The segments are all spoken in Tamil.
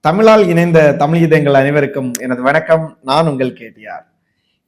தமிழால் இணைந்த தமிழ் இதயங்கள் அனைவருக்கும் எனது வணக்கம். நான் உங்கள் கேட்டியார்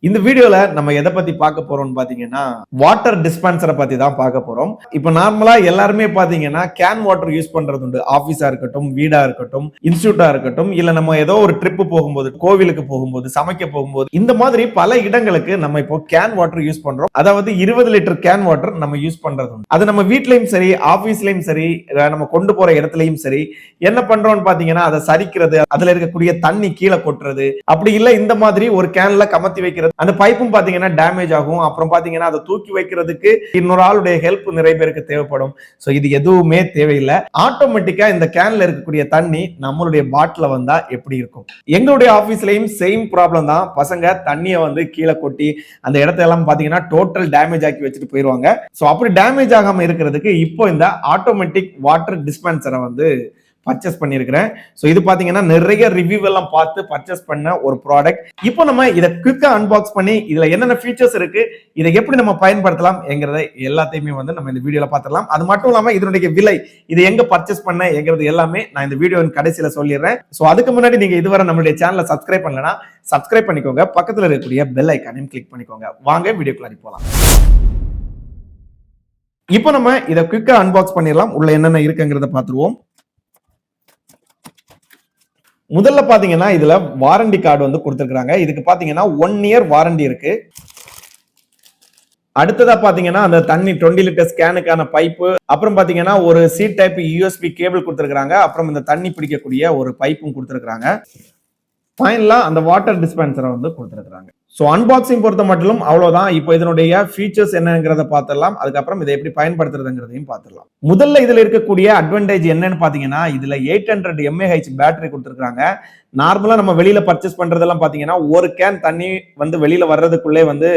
இந்த வீடியோல நம்ம எதை பத்தி பார்க்க போறோம்னு பாத்தீங்கன்னா வாட்டர் டிஸ்பென்சரை பத்தி தான் பார்க்க போறோம். இப்போ நார்மலா எல்லாருமே பாத்தீங்கன்னா கேன் வாட்டர் யூஸ் பண்றது உண்டு. ஆபீஸா இருக்கட்டும் வீடா இருக்கட்டும் இன்ஸ்டியூட்டா இருக்கட்டும் இல்ல நம்ம ஏதோ ஒரு ட்ரிப் போகும்போது கோவிலுக்கு போகும்போது சமைக்க போகும்போது இந்த மாதிரி பல இடங்களுக்கு நம்ம இப்போ கேன் வாட்டர் யூஸ் பண்றோம். அதாவது இருபது லிட்டர் கேன் வாட்டர் நம்ம யூஸ் பண்றது உண்டு. அது நம்ம வீட்லயும் சரி ஆபீஸ்லயும் சரி நம்ம கொண்டு போற இடத்துலயும் சரி என்ன பண்றோம்னு பாத்தீங்கன்னா அதை சரிக்கிறது அதுல இருக்கக்கூடிய தண்ணி கீழே கொட்டுறது அப்படி இல்ல இந்த மாதிரி ஒரு கேன்ல கமத்தி வைக்கிறது அந்த பைப்பும் பாத்தீங்கன்னா டேமேஜ் ஆகும். அப்புறம் பாத்தீங்கன்னா அதை தூக்கி வைக்கிறதுக்கு இன்னொரு ஆளுடைய ஹெல்ப் நிறைய பேருக்கு தேவைப்படும். ஸோ இது எதுவுமே தேவையில்லை. ஆட்டோமேட்டிக்கா இந்த கேன்ல இருக்கக்கூடிய தண்ணி நம்மளுடைய பாட்டில் வந்தா எப்படி இருக்கும்? எங்களுடைய ஆஃபீஸ்லையும் சேம் ப்ராப்ளம் தான். பசங்க தண்ணியை வந்து கீழே கொட்டி அந்த இடத்த எல்லாம் பாத்தீங்கன்னா டோட்டல் டேமேஜ் ஆக்கி வச்சுட்டு போயிருவாங்க. ஸோ அப்படி டேமேஜ் ஆகாம இருக்கிறதுக்கு இப்போ இந்த ஆட்டோமேட்டிக் வாட்டர் டிஸ்பென்சரை வந்து பர்ச்சேஸ் பண்ணியிருக்கிறேன் ஸோ இது பார்த்தீங்கன்னா நிறைய ரிவ்யூ எல்லாம் பார்த்து பர்ச்சேஸ் பண்ண ஒரு ப்ராடக்ட் இப்போ நம்ம இதை குயிக்கா அன்பாக்ஸ் பண்ணி இதில் என்னென்ன ஃபீச்சர்ஸ் இருக்கு இதை எப்படி நம்ம பயன்படுத்தலாம் என்கிறத எல்லாத்தையுமே வந்து நம்ம இந்த வீடியோவில் பார்த்துடலாம். அது மட்டும் இல்லாமல் இதனுடைய விலை இது எங்கே பர்ச்சேஸ் பண்ண எங்கிறது எல்லாமே நான் இந்த வீடியோவின் கடைசியில் சொல்லிடுறேன். ஸோ அதுக்கு முன்னாடி நீங்கள் இதுவரை நம்மளுடைய சேனலை சப்ஸ்கிரைப் பண்ணலனா சப்ஸ்கிரைப் பண்ணிக்கோங்க. பக்கத்தில் இருக்கக்கூடிய பெல் ஐக்கானையும் கிளிக் பண்ணிக்கோங்க. வாங்க வீடியோக்குள்ள போகலாம் இப்போ நம்ம இதை குயிக்கா அன்பாக்ஸ் பண்ணிடலாம். உள்ள என்னென்ன இருக்குங்கிறத பார்த்துருவோம். முதல்ல பாத்தீங்கன்னா இதுல வாரண்டி கார்டு வந்து கொடுத்துருக்காங்க இதுக்கு பாத்தீங்கன்னா ஒன் இயர் வாரண்டி இருக்கு. அடுத்ததா பாத்தீங்கன்னா அந்த தண்ணி டுவெண்ட்டி லிட்டர் ஸ்கேனுக்கான பைப்பு அப்புறம் பாத்தீங்கன்னா ஒரு சி டைப் யூஎஸ்பி கேபிள் கொடுத்துருக்காங்க அப்புறம் இந்த தண்ணி பிடிக்கக்கூடிய ஒரு பைப்பும் கொடுத்துருக்காங்க ஃபைனலா அந்த வாட்டர் டிஸ்பென்சரை வந்து கொடுத்துருக்காங்க ஸோ அன்பாக்சிங் பொறுத்த மட்டும் அவ்வளோதான் இப்போ இதனுடைய ஃபீச்சர்ஸ் என்னங்கிறத பார்த்துடலாம். அதுக்கப்புறம் இதை எப்படி பயன்படுத்துறதுங்கிறதையும் பார்த்துடலாம். முதல்ல இதில் இருக்கக்கூடிய அட்வான்டேஜ் என்னன்னு பார்த்தீங்கன்னா இதில் எயிட் ஹண்ட்ரட் எம்ஏஹெச் பேட்டரி கொடுத்துருக்காங்க நார்மலாக நம்ம வெளியில் பர்ச்சேஸ் பண்ணுறதெல்லாம் பார்த்தீங்கன்னா ஒரு கேன் தண்ணி வந்து வெளியில் வர்றதுக்குள்ளே வந்து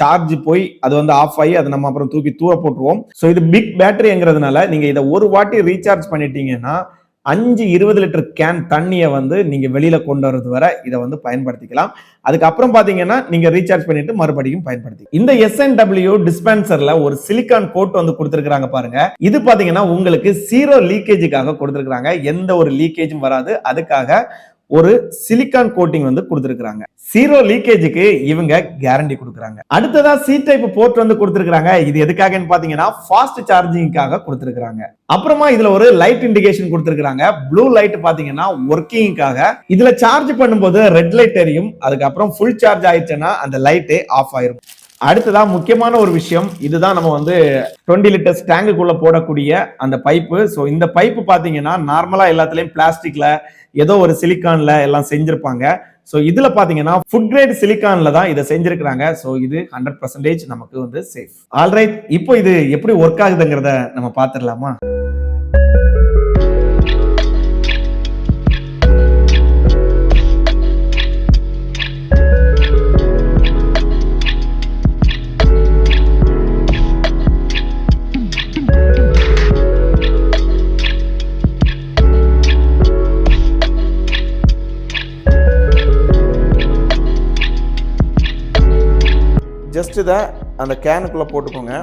சார்ஜ் போய் அது வந்து ஆஃப் ஆகி அதை நம்ம அப்புறம் தூக்கி தூர போட்டுருவோம். ஸோ இது பிக் பேட்டரிங்கிறதுனால நீங்கள் இதை ஒரு வாட்டி ரீசார்ஜ் பண்ணிட்டீங்கன்னா அஞ்சு இருபது லிட்டர் கேன் தண்ணியை வந்து நீங்க வெளியில கொண்டு வரது வரை இதை வந்து பயன்படுத்திக்கலாம். அதுக்கப்புறம் பாத்தீங்கன்னா நீங்க ரீசார்ஜ் பண்ணிட்டு மறுபடியும் பயன்படுத்தி. இந்த எஸ்என்டபிள்யூ டிஸ்பென்சர்ல ஒரு சிலிக்கான் கோட் வந்து கொடுத்துருக்காங்க பாருங்க. இது பாத்தீங்கன்னா உங்களுக்கு ஜீரோ லீக்கேஜுக்காக கொடுத்துருக்காங்க எந்த ஒரு லீக்கேஜும் வராது. அதுக்காக ஒரு சிலிக்கான் கோட்டிங் வந்து கொடுத்துருக்காங்க சீரோ லீக்கேஜுக்கு இவங்க கேரண்டி கொடுக்குறாங்க. அடுத்ததா சி டைப் போர்ட் வந்து கொடுத்துருக்காங்க இது எதுக்காகன்னு பாத்தீங்கன்னா ஃபாஸ்ட் சார்ஜிங்காக கொடுத்துருக்காங்க அப்புறமா இதுல ஒரு லைட் இண்டிகேஷன் கொடுத்துருக்காங்க ப்ளூ லைட் பாத்தீங்கன்னா ஒர்க்கிங்காக இதுல சார்ஜ் பண்ணும்போது ரெட் லைட் எரியும். அதுக்கப்புறம் ஃபுல் சார்ஜ் ஆயிடுச்சுன்னா அந்த லைட்டே ஆஃப் ஆயிரும். அடுத்ததா முக்கியமான ஒரு விஷயம் இதுதான் நம்ம வந்து டுவெண்ட்டி லிட்டர்ஸ் டேங்குக்குள்ள போடக்கூடிய அந்த பைப்பு ஸோ இந்த பைப்பு பார்த்தீங்கன்னா நார்மலா எல்லாத்துலயும் பிளாஸ்டிக்ல ஏதோ ஒரு சிலிக்கான்ல எல்லாம் செஞ்சிருப்பாங்க. ஸோ இதுல பாத்தீங்கன்னா ஃபுட் கிரேட் சிலிக்கான்ல தான் இதை செஞ்சிருக்கிறாங்க. ஸோ இது ஹண்ட்ரட் பர்சன்டேஜ் நமக்கு வந்து சேஃப் ஆல்ரைட் இப்போ இது எப்படி ஒர்க் ஆகுதுங்கிறத நம்ம பார்த்துடலாமா ஜஸ்ட் இதை அந்த கேனுக்குள்ளே போட்டுக்கோங்க.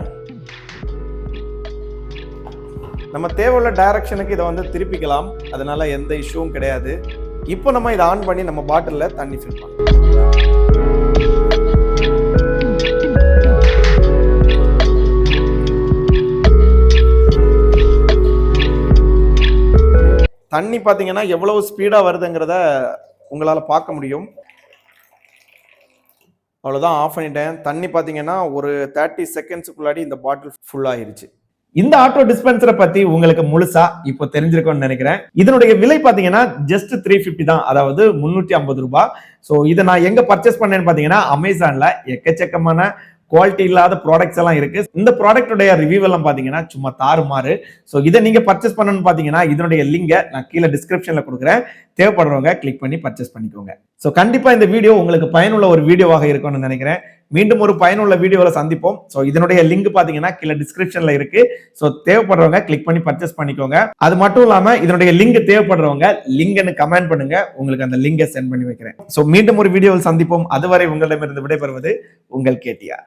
நம்ம தேவையுள்ள டைரக்ஷனுக்கு இதை வந்து திருப்பிக்கலாம். அதனால் எந்த இஷ்யூவும் கிடையாது. இப்போ நம்ம இதை ஆன் பண்ணி நம்ம பாட்டிலில் தண்ணி ஃபில் பண்ணலாம். தண்ணி பார்த்தீங்கன்னா எவ்வளவு ஸ்பீடாக வருதுங்கிறத உங்களால் பார்க்க முடியும். அவ்வளோதான் ஆஃப் பண்ணிட்டேன். தண்ணி பார்த்தீங்கன்னா ஒரு தேர்ட்டி செகண்ட்ஸுக்குள்ளாடி இந்த பாட்டில் ஃபுல்லாகிருச்சு இந்த ஆட்டோ டிஸ்பென்சரை பத்தி உங்களுக்கு முழுசா இப்போ தெரிஞ்சிருக்கும்னு நினைக்கிறேன். இதனுடைய விலை பாத்தீங்கன்னா ஜஸ்ட் த்ரீ ஃபிஃப்டி தான். அதாவது முன்னூத்தி ஐம்பது ரூபாய் ஸோ இதை நான் எங்க பர்ச்சேஸ் பண்ணேன்னு பாத்தீங்கன்னா அமேசான்ல எக்கச்சக்கமான குவாலிட்டி இல்லாத ப்ராடக்ட்ஸ் எல்லாம் இருக்கு. இந்த ப்ராடக்ட்டுடைய ரிவ்யூ எல்லாம் பாத்தீங்கன்னா சும்மா தாறுமாறு. ஸோ இதை நீங்க பர்ச்சேஸ் பண்ணணும்னு பாத்தீங்கன்னா இதனுடைய லிங்கை நான் கீழே டிஸ்கிரிப்ஷன்ல கொடுக்குறேன். தேவைப்படுறவங்க கிளிக் பண்ணி பர்ச்சேஸ் பண்ணிக்கோங்க. ஸோ கண்டிப்பாக இந்த வீடியோ உங்களுக்கு பயனுள்ள ஒரு வீடியோவாக இருக்கும்னு நினைக்கிறேன். மீண்டும் ஒரு பயனுள்ள வீடியோவில் சந்திப்போம். ஸோ இதனுடைய லிங்க் பார்த்தீங்கன்னா கீழே டிஸ்கிரிப்ஷனில் இருக்கு. ஸோ தேவைப்படுறவங்க கிளிக் பண்ணி பர்ச்சேஸ் பண்ணிக்கோங்க. அது மட்டும் இல்லாமல் இதனுடைய லிங்க் தேவைப்படுறவங்க லிங்க்னு கமெண்ட் பண்ணுங்க. உங்களுக்கு அந்த லிங்கை சென்ட் பண்ணி வைக்கிறேன். ஸோ மீண்டும் ஒரு வீடியோவில் சந்திப்போம். அதுவரை உங்களிடமிருந்து விடைபெறுவது உங்கள் கேட்டியா?